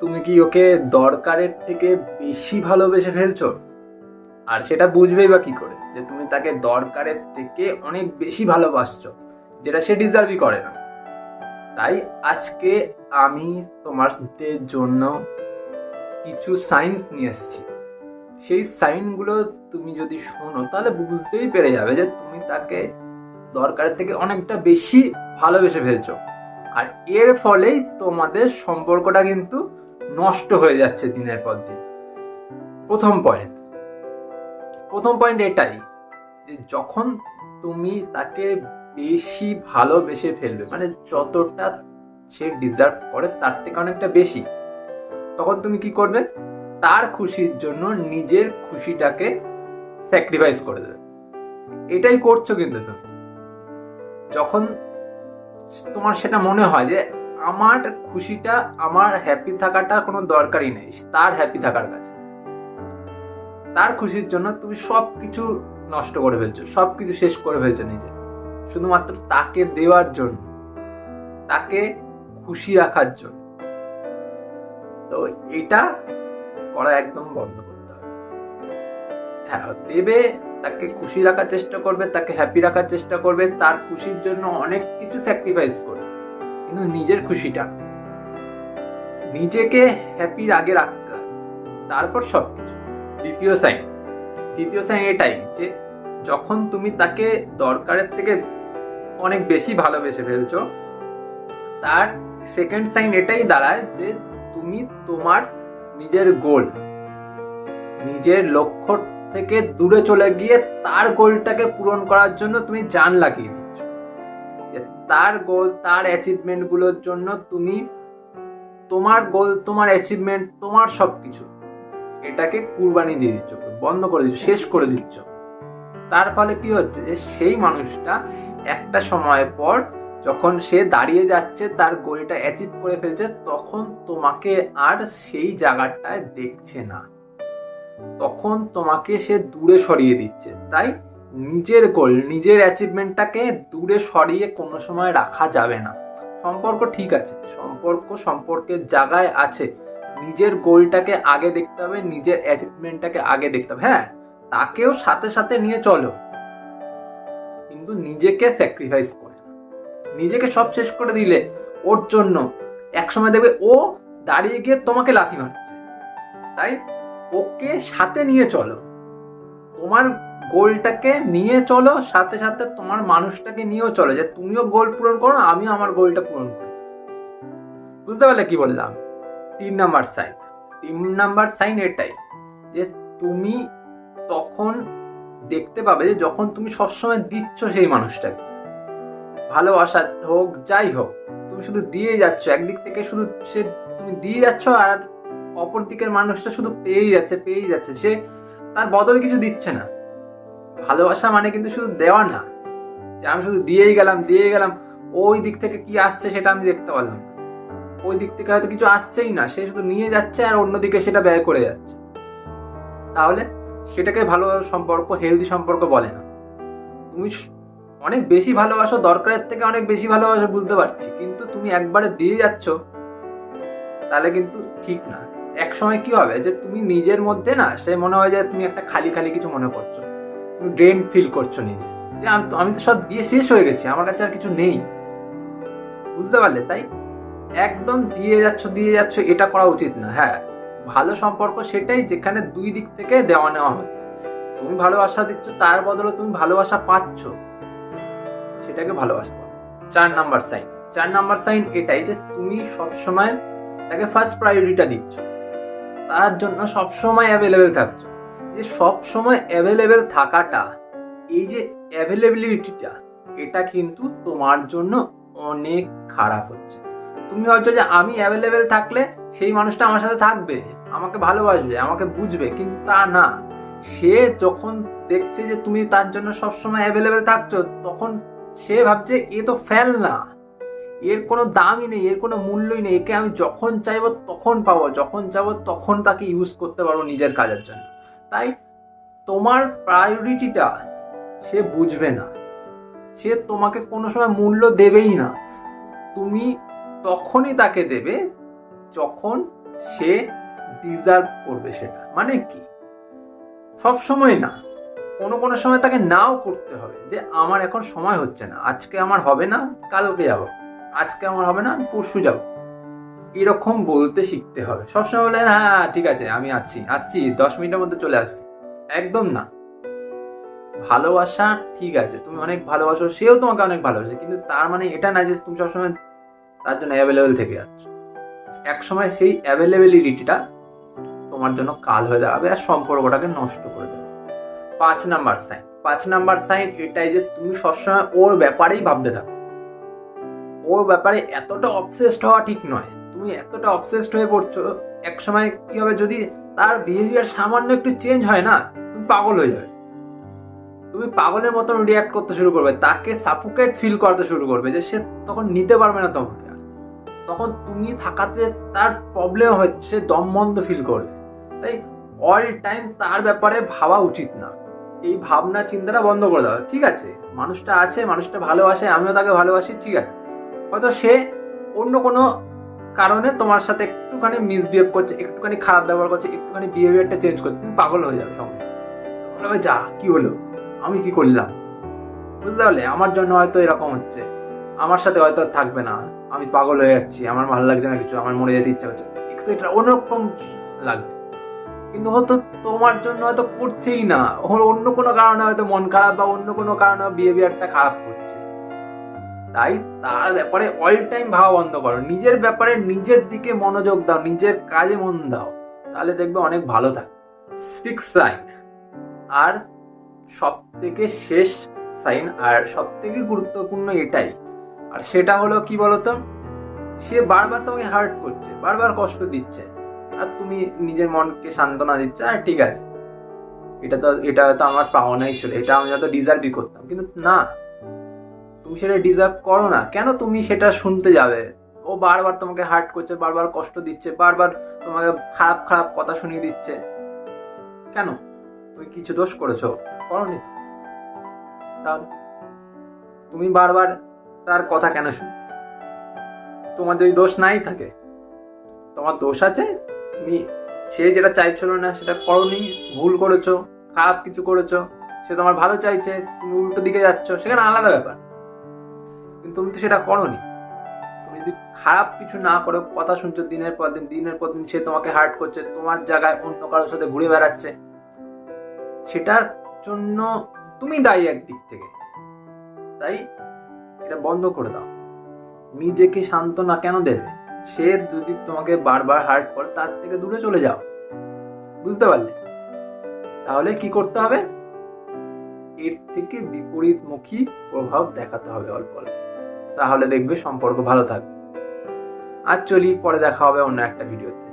তুমি কি ওকে দরকারের থেকে বেশি ভালোবেসে ফেলছো? আর সেটা বুঝবেই বা কি করে যে তুমি তাকে দরকারের থেকে অনেক বেশি ভালোবাসছো, যেটা সে ডিজার্ভই করে না। তাই আজকে আমি তোমাদের জন্য কিছু সাইন্স নিয়ে এসেছি। সেই সাইনগুলো তুমি যদি শোনো, তাহলে বুঝতেই পেরে যাবে যে তুমি তাকে দরকারের থেকে অনেকটা বেশি ভালোবেসে ফেলছো। আর এর ফলেই তোমাদের সম্পর্কটা কিন্তু নষ্ট হয়ে যাচ্ছে দিনের পর দিন। প্রথম পয়েন্ট প্রথম পয়েন্ট এটাই যে যখন তুমি তাকে বেশি ভালোবেসে ফেলবে মানে যতটা সে ডিজার্ভ করে তার থেকে অনেকটা বেশি, তখন তুমি কি করবে? তার খুশির জন্য নিজের খুশিটাকে স্যাক্রিফাইস করে দেবে। এটাই করছ কিন্তু তুমি। যখন তোমার সেটা মনে হয় যে আমার খুশিটা, আমার হ্যাপি থাকাটা কোনো দরকারই নেই, তার হ্যাপি থাকার কাছে। তার খুশির জন্য তুমি সব কিছু নষ্ট করে ফেলছো সব কিছু শেষ করে ফেলছো নিজে। শুধুমাত্র তাকে দেওয়ার জন্য, তাকে খুশি রাখার জন্য। তো এটা করা একদম বন্ধ করতে হবে। হ্যাঁ দেবে, তাকে খুশি রাখার চেষ্টা করবে, তাকে হ্যাপি রাখার চেষ্টা করবে, তার খুশির জন্য অনেক কিছু স্যাক্রিফাইস করবে। কিন্তু নিজের খুশিটা। নিজেকে হ্যাপির আগে রাখতে তারপর সব কিছু দ্বিতীয় সাইন দ্বিতীয় সাইন এটাই যে যখন তুমি তাকে দরকারের থেকে অনেক বেশি ভালোবেসে ফেলছো, তার সেকেন্ড সাইন এটাই দাঁড়ায় যে তুমি তোমার নিজের গোল নিজের লক্ষ্য থেকে দূরে চলে গিয়ে তার গোলটাকে পূরণ করার জন্য তুমি জান লাগিয়ে দিচ্ছ। যে তার গোল তার অ্যাচিভমেন্টগুলোর জন্য তুমি তোমার গোল তোমার অ্যাচিভমেন্ট তোমার সব কিছু এটাকে কুরবানি দিয়ে দিচ্ছ, বন্ধ করে দিচ্ছ, শেষ করে দিচ্ছ। তার ফলে কি হচ্ছে যে সেই মানুষটা একটা সময় পর যখন সে দাঁড়িয়ে যাচ্ছে, তার গোলটা অ্যাচিভ করে ফেলছে, তখন তোমাকে আর সেই জায়গাটায় দেখছে না। তখন তোমাকে সে দূরে সরিয়ে দিচ্ছে। তাই নিজের গোল নিজের অ্যাচিভমেন্টটাকে দূরে সরিয়ে কোনো সময় রাখা যাবে না। সম্পর্ক ঠিক আছে, সম্পর্ক সম্পর্কের জায়গায় আছে। নিজের গোলটাকে আগে দেখতে হবে, নিজের অ্যাচিভমেন্টটাকে আগে দেখতে হবে হ্যাঁ? তাকেও সাথে সাথে নিয়ে চলো। কিন্তু নিজেকে স্যাক্রিফাইস করে নিজেকে সব শেষ করে দিলে ওর জন্য একসময় দেখবে ও দাঁড়িয়ে গিয়ে তোমাকে লাথি মারছে। তাই ওকে সাথে নিয়ে চলো। তোমার গোলটাকে নিয়ে চলো, সাথে সাথে তোমার মানুষটাকে নিয়েও চলো। যে তুমিও গোল পূরণ করো, আমিও আমার গোলটা পূরণ করি। বুঝতে পারলে কি বললাম? তিন নাম্বার সাইন। তিন নাম্বার সাইন এটাই যে তুমি তখন দেখতে পাবে যে যখন তুমি সবসময় দিচ্ছ সেই মানুষটাকে। ভালোবাসা হোক, যাই হোক, তুমি শুধু দিয়ে যাচ্ছ। একদিক থেকে শুধু সে তুমি দিয়ে যাচ্ছ আর অপর দিকের মানুষটা শুধু পেয়েই যাচ্ছে পেয়েই যাচ্ছে। সে তার বদলে কিছু দিচ্ছে না। ভালোবাসা মানে কিন্তু শুধু দেওয়া না। যে আমি শুধু দিয়েই গেলাম দিয়ে গেলাম, ওই দিক থেকে কি আসছে সেটা আমি দেখতে পারলাম ওই দিক থেকে হয়তো কিছু আসছেই না, সে শুধু নিয়ে যাচ্ছে আর অন্যদিকে সেটা ব্যয় করে যাচ্ছে। তাহলে সেটাকে ভালো সম্পর্ক হেলদি সম্পর্ক বলে না। তুমি অনেক বেশি ভালোবাসো, দরকারের থেকে অনেক বেশি ভালোবাসো, বুঝতে পারছি। কিন্তু তুমি একবারে দিয়ে যাচ্ছ, তাহলে কিন্তু ঠিক না। এক সময় কি হবে যে তুমি নিজের মধ্যে না, সে মনে হয় যে তুমি একটা খালি খালি কিছু মনে করছ। তুমি ড্রেন ফিল করছ নিজে। যে আমি তো সব দিয়ে শেষ হয়ে গেছি, আমার কাছে আর কিছু নেই। বুঝতে পারলে? তাই একদম দিয়ে যাচ্ছ দিয়ে যাচ্ছ, এটা করা উচিত না। হ্যাঁ ভালো সম্পর্ক সেটাই যেখানে দুই দিক থেকে দেওয়া নেওয়া হচ্ছে। তুমি ভালোবাসা দিচ্ছ, তার বদলে তুমি ভালোবাসা পাচ্ছ। সেটাকে ভালোবাসা। চার নাম্বার সাইন চার নাম্বার সাইন এটাই যে তুমি সবসময় তাকে ফার্স্ট প্রায়োরিটিটা দিচ্ছ। তার জন্য সবসময় অ্যাভেলেবেল থাকছো। যে সবসময় অ্যাভেলেবেল থাকাটা, এই যে অ্যাভেলেবিলিটিটা এটা কিন্তু তোমার জন্য অনেক খারাপ হচ্ছে। তুমি ভাবছ যে আমি অ্যাভেলেবেল থাকলে সেই মানুষটা আমার সাথে থাকবে, আমাকে ভালোবাসবে, আমাকে বুঝবে, কিন্তু তা না। সে যখন দেখছে যে তুমি তার জন্য সবসময় অ্যাভেলেবেল থাকছো, তখন সে ভাবছে, এ তো ফেল না এর কোনো দামই নেই, এর কোনো মূল্যই নেই। একে আমি যখন চাইব তখন পাবো, যখন চাইব তখন তাকে ইউজ করতে পারব নিজের কাজের জন্য। তাই তোমার প্রায়োরিটিটা সে বুঝবে না। সে তোমাকে কোনো সময় মূল্য দেবেই না। তুমি তখনই তাকে দেবে যখন সে ডিজার্ভ করবে সেটা। মানে কি? সব সময় না। কোনো কোনো সময় তাকে নাও করতে হবে যে, আমার এখন সময় হচ্ছে না। আজকে আমার হবে না, কালকে যাব। আজকে আমার হবে না, আমি পরশু যাব। এরকম বলতে শিখতে হবে। সবসময় বলে হ্যাঁ ঠিক আছে, আমি আছি, আসছি, দশ মিনিটের মধ্যে চলে আসছি। একদম না। ভালোবাসা, ঠিক আছে, তুমি অনেক ভালোবাসো, সেও তোমাকে অনেক ভালোবাসে, কিন্তু তার মানে এটা না যে তুমি সবসময় তার জন্য অ্যাভেলেবেল থেকে যাচ্ছ। এক সময় সেই অ্যাভেলেবিলিটিটা তোমার জন্য কাল হয়ে দাঁড়াবে আর সম্পর্কটাকে নষ্ট করে দেবে। পাঁচ নাম্বার সাইন পাঁচ নাম্বার সাইন এটাই যে তুমি সবসময় ওর ব্যাপারেই ভাবতে থাকো। ওর ব্যাপারে এতটা অবসেসড হওয়া ঠিক নয়। তুমি এতটা অবসেসড হয়ে পড়ছো এক সময় কি হবে যদি তার বিহেভিয়ার সামান্য একটু চেঞ্জ হয় না, তুমি পাগল হয়ে যাবে। তুমি পাগলের মতন রিয়াক্ট করতে শুরু করবে, তাকে সাফোকেট ফিল করতে শুরু করবে যে সে তখন নিতে পারবে না তোমাকে তখন তুমি থাকাতে তার প্রবলেম হচ্ছে দম বন্ধ ফিল করবে। তাই অল টাইম তার ব্যাপারে ভাবা উচিত না। এই ভাবনা চিন্তাটা বন্ধ করে দাও, ঠিক আছে? মানুষটা আছে, মানুষটা ভালোবাসে, আমিও তাকে ভালোবাসি, ঠিক আছে। হয়তো সে অন্য কোনো কারণে তোমার সাথে একটুখানি মিসবিহেভ করছে, একটুখানি খারাপ ব্যবহার করছে, একটুখানি বিহেভিয়ারটা চেঞ্জ করছে। তুমি পাগল হয়ে যাবে সঙ্গে। বলবে যা, কি হলো? আমি কি করলাম? বুঝতে পারলে? আমার জন্য হয়তো এরকম হচ্ছে। আমার সাথে হয়তো আর থাকবে না। আমি পাগল হয়ে যাচ্ছি। আমার ভালো লাগছে না কিছু। আমার মরে যেতে ইচ্ছা হচ্ছে এক্সেট্রা অন্যরকম লাগবে। কিন্তু হয়তো তোমার জন্য হয়তো করছেই না। অন্য কোনো কারণে হয়তো মন খারাপ বা অন্য কোনো কারণে বিহেভিয়ারটা খারাপ করছে। তাই তার ব্যাপারে অল টাইম ভাবা বন্ধ করো। নিজের ব্যাপারে নিজের দিকে মনোযোগ দাও, নিজের কাজে মন দাও। তাহলে দেখবে অনেক ভালো থাকে। সিক্স সাইন আর সব থেকে শেষ সাইন আর সব থেকে গুরুত্বপূর্ণ এটাই। আর সেটা হলো কি বলতো? সে বারবার তোমাকে হার্ট করছে, বারবার কষ্ট দিচ্ছে। আর তুমি নিজের মনকে সান্ত্বনা দিচ্ছ, আর ঠিক আছে। এটা তো এটা তো আমার পাওনাই ছিল, এটা আমি হয়তো ডিজার্ভই করতাম। কিন্তু না তুমি সেটা ডিজার্ভ করো না। কেন তুমি সেটা শুনতে যাবে? ও বারবার তোমাকে হার্ট করছে, বারবার কষ্ট দিচ্ছে, বারবার তোমাকে খারাপ খারাপ কথা শুনিয়ে দিচ্ছে। কেন? তুমি কিছু দোষ করেছ? করনি তো। তাহলে তুমি বারবার তার কথা কেন শুন? তোমার যদি দোষ নাই থাকে, তোমার দোষ আছে, তুমি সে যেটা চাইছিল না, সেটা করনি, ভুল করেছ, খারাপ কিছু করেছ, সে তোমার ভালো চাইছে, তুমি উল্টো দিকে যাচ্ছ, সেখানে আলাদা ব্যাপার। তুমি তো সেটা করনি। তুমি যদি খারাপ কিছু না করো, কথা শুনছো দিনের পর দিন, দিনের পর দিন সে তোমাকে হার্ট করছে, তোমার জায়গায় অন্য কারোর সাথে ঘুরে বেড়াচ্ছে। সেটার জন্য তুমি দায়ী একদিক থেকে। তাই এটা বন্ধ করে দাও। নিজেকে সান্ত্বনা কেন দেবে? সে যদি তোমাকে বারবার হার্ট করে, তার থেকে দূরে চলে যাও। বুঝতে পারলে? তাহলে কি করতে হবে? এর থেকে বিপরীতমুখী প্রভাব দেখাতে হবে অল্প অল্প। তাহলে দেখবে সম্পর্ক ভালো থাকবে। আর চলি পরে দেখা হবে অন্য একটা ভিডিওতে।